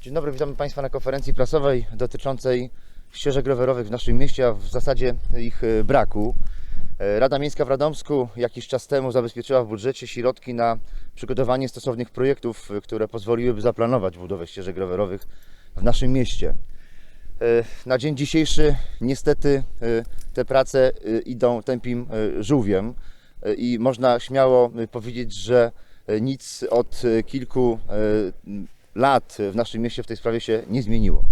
Dzień dobry, witamy Państwa na konferencji prasowej dotyczącej ścieżek rowerowych w naszym mieście, a w zasadzie ich e, braku. E, Rada Miejska w Radomsku jakiś czas temu zabezpieczyła w budżecie środki na przygotowanie stosownych projektów, e, które pozwoliłyby zaplanować budowę ścieżek rowerowych w naszym mieście. Na dzień dzisiejszy niestety te prace idą tępim żółwiem i można śmiało powiedzieć, że nic od kilku lat w naszym mieście w tej sprawie się nie zmieniło.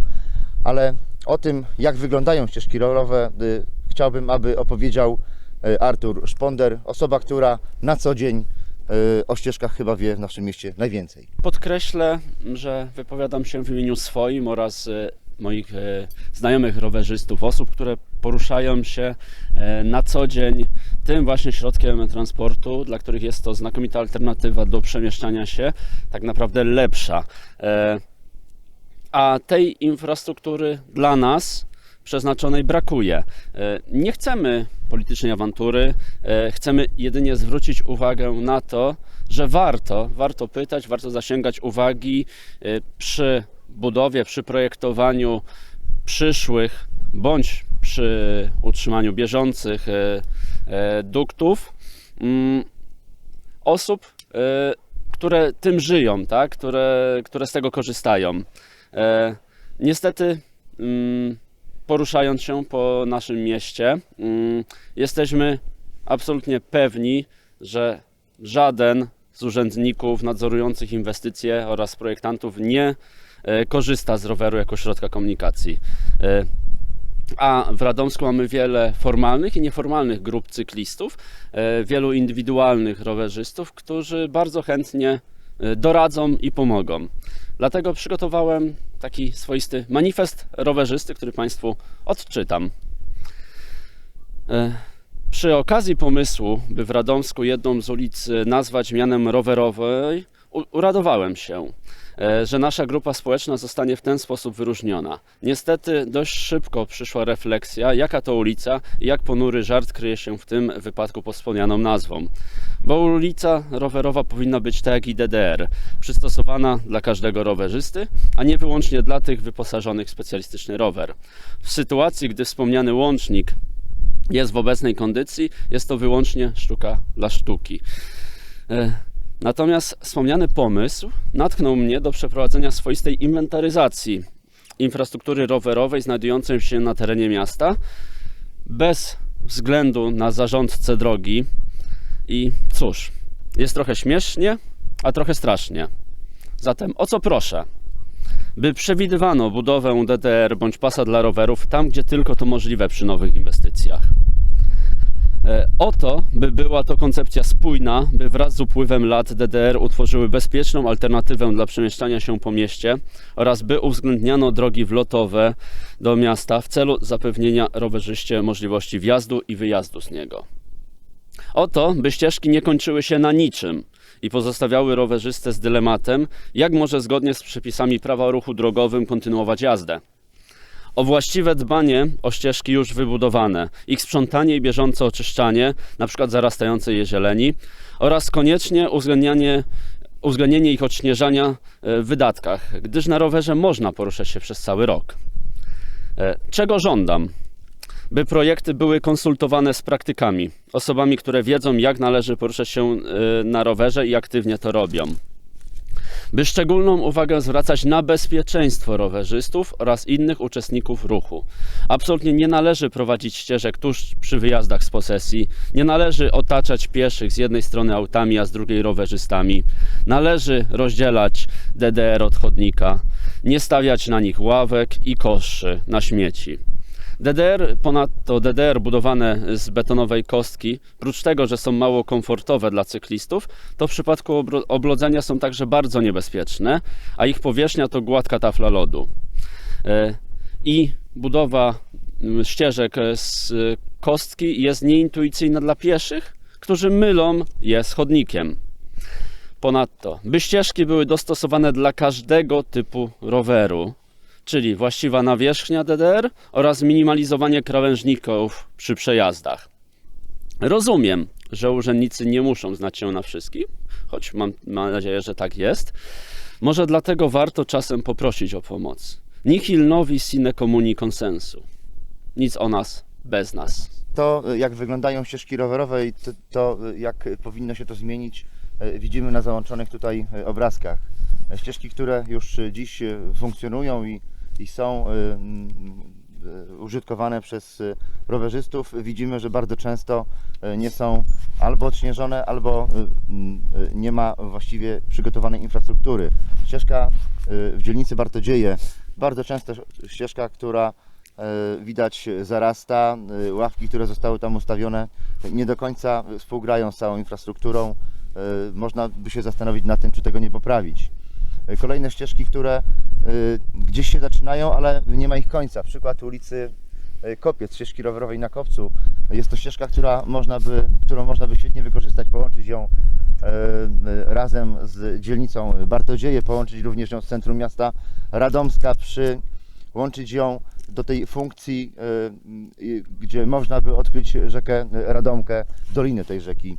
Ale o tym, jak wyglądają ścieżki rowerowe, y, chciałbym, aby opowiedział y, Artur Szponder, osoba, która na co dzień y, o ścieżkach chyba wie w naszym mieście najwięcej. Podkreślę, że wypowiadam się w imieniu swoim oraz moich e, znajomych rowerzystów, osób, które poruszają się e, na co dzień tym właśnie środkiem transportu, dla których jest to znakomita alternatywa do przemieszczania się, tak naprawdę lepsza. E, A tej infrastruktury dla nas przeznaczonej brakuje. Nie chcemy politycznej awantury, chcemy jedynie zwrócić uwagę na to, że warto, warto pytać, warto zasięgać uwagi przy budowie, przy projektowaniu przyszłych bądź przy utrzymaniu bieżących e, e, duktów mm, osób, e, które tym żyją, tak? które, które z tego korzystają. Niestety, mm, poruszając się po naszym mieście, mm, jesteśmy absolutnie pewni, że żaden z urzędników nadzorujących inwestycje oraz projektantów nie korzysta z roweru jako środka komunikacji. E, A w Radomsku mamy wiele formalnych i nieformalnych grup cyklistów, e, wielu indywidualnych rowerzystów, którzy bardzo chętnie e, doradzą i pomogą. Dlatego przygotowałem taki swoisty manifest rowerzysty, który Państwu odczytam. E, Przy okazji pomysłu, by w Radomsku jedną z ulic e, nazwać mianem rowerowej, uradowałem się, e, że nasza grupa społeczna zostanie w ten sposób wyróżniona. Niestety dość szybko przyszła refleksja, jaka to ulica i jak ponury żart kryje się w tym wypadku pod wspomnianą nazwą. Bo ulica rowerowa powinna być tak jak i DDR, przystosowana dla każdego rowerzysty, a nie wyłącznie dla tych wyposażonych w specjalistyczny rower. W sytuacji, gdy wspomniany łącznik jest w obecnej kondycji, jest to wyłącznie sztuka dla sztuki. Natomiast wspomniany pomysł natknął mnie do przeprowadzenia swoistej inwentaryzacji infrastruktury rowerowej znajdującej się na terenie miasta bez względu na zarządcę drogi. I cóż, jest trochę śmiesznie, a trochę strasznie. Zatem o co proszę? By przewidywano budowę DDR bądź pasa dla rowerów tam, gdzie tylko to możliwe przy nowych inwestycjach. E, O to, by była to koncepcja spójna, by wraz z upływem lat DDR utworzyły bezpieczną alternatywę dla przemieszczania się po mieście oraz by uwzględniano drogi wlotowe do miasta w celu zapewnienia rowerzyście możliwości wjazdu i wyjazdu z niego. O to, by ścieżki nie kończyły się na niczym i pozostawiały rowerzystę z dylematem, jak może zgodnie z przepisami prawa o ruchu drogowym kontynuować jazdę o właściwe dbanie o ścieżki już wybudowane, ich sprzątanie i bieżące oczyszczanie, np. zarastającej je zieleni, oraz koniecznie uwzględnianie, uwzględnienie ich odśnieżania e, w wydatkach, gdyż na rowerze można poruszać się przez cały rok. E, Czego żądam? By projekty były konsultowane z praktykami, osobami, które wiedzą, jak należy poruszać się e, na rowerze i aktywnie to robią by szczególną uwagę zwracać na bezpieczeństwo rowerzystów oraz innych uczestników ruchu. Absolutnie nie należy prowadzić ścieżek tuż przy wyjazdach z posesji, nie należy otaczać pieszych z jednej strony autami, a z drugiej rowerzystami. Należy rozdzielać DDR od chodnika, nie stawiać na nich ławek i koszy na śmieci. DDR, ponadto DDR budowane z betonowej kostki, prócz tego, że są mało komfortowe dla cyklistów, to w przypadku oblodzenia są także bardzo niebezpieczne, a ich powierzchnia to gładka tafla lodu. E, I budowa ścieżek z e, kostki jest nieintuicyjna dla pieszych, którzy mylą je z chodnikiem. Ponadto, by ścieżki były dostosowane dla każdego typu roweru, czyli właściwa nawierzchnia DDR oraz minimalizowanie krawężników przy przejazdach. Rozumiem, że urzędnicy nie muszą znać się na wszystkim, choć mam, mam nadzieję, że tak jest. Może dlatego warto czasem poprosić o pomoc. Nihil novi sine comuni consensu. Nic o nas bez nas. To, jak wyglądają ścieżki rowerowe i to, to jak powinno się to zmienić, y, widzimy na załączonych tutaj y, obrazkach. E, Ścieżki, które już y, dziś funkcjonują i, i są y, y, użytkowane przez y, rowerzystów, widzimy, że bardzo często nie są albo odśnieżone, albo nie ma właściwie przygotowanej infrastruktury. Ścieżka w dzielnicy Bartodzieje, bardzo często ścieżka, która widać zarasta, ławki, które zostały tam ustawione nie do końca współgrają z całą infrastrukturą. Można by się zastanowić nad tym, czy tego nie poprawić. Kolejne ścieżki, które gdzieś się zaczynają, ale nie ma ich końca. Przykład ulicy e, Kopiec, ścieżki rowerowej na Kopcu. Jest to ścieżka, która można by, którą można by świetnie wykorzystać, połączyć ją e, razem z dzielnicą Bartodzieje, połączyć również ją z centrum miasta Radomska, przy, łączyć ją do tej funkcji, y, gdzie można by odkryć rzekę Radomkę, dolinę tej rzeki.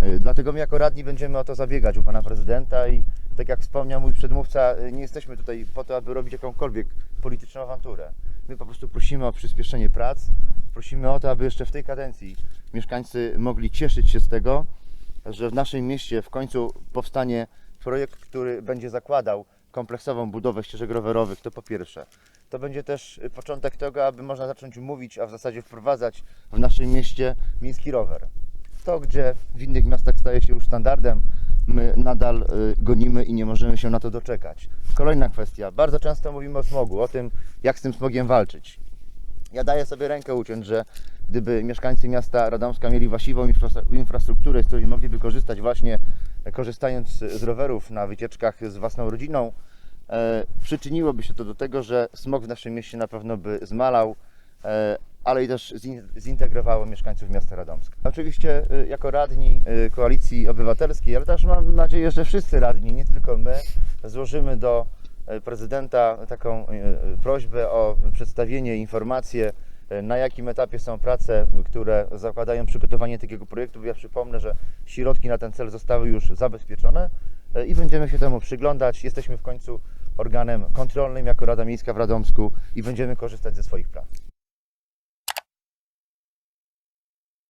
E, Dlatego my jako radni będziemy o to zabiegać u pana prezydenta i tak jak wspomniał mój przedmówca, e, nie jesteśmy tutaj po to, aby robić jakąkolwiek polityczną awanturę. My po prostu prosimy o przyspieszenie prac, prosimy o to, aby jeszcze w tej kadencji mieszkańcy mogli cieszyć się z tego, że w naszym mieście w końcu powstanie projekt, który będzie zakładał kompleksową budowę ścieżek rowerowych, to po pierwsze. To będzie też początek tego, aby można zacząć mówić, a w zasadzie wprowadzać w naszym mieście miejski rower. To, gdzie w innych miastach staje się już standardem, my nadal y, gonimy i nie możemy się na to doczekać. Kolejna kwestia. Bardzo często mówimy o smogu, o tym, jak z tym smogiem walczyć. Ja daję sobie rękę uciąć, że gdyby mieszkańcy miasta Radomska mieli właściwą infra- infrastrukturę, z której mogliby korzystać właśnie e, korzystając z rowerów na wycieczkach z własną rodziną, e, przyczyniłoby się to do tego, że smog w naszym mieście na pewno by zmalał, e, ale i też zin- zintegrowało mieszkańców miasta Radomska. Oczywiście e, jako radni e, Koalicji Obywatelskiej, ale też mam nadzieję, że wszyscy radni, nie tylko my, złożymy do e, prezydenta taką prośbę o przedstawienie informacje, na jakim etapie są prace, które zakładają przygotowanie takiego projektu. Ja przypomnę, że środki na ten cel zostały już zabezpieczone i będziemy się temu przyglądać. Jesteśmy w końcu organem kontrolnym jako Rada Miejska w Radomsku i będziemy korzystać ze swoich praw.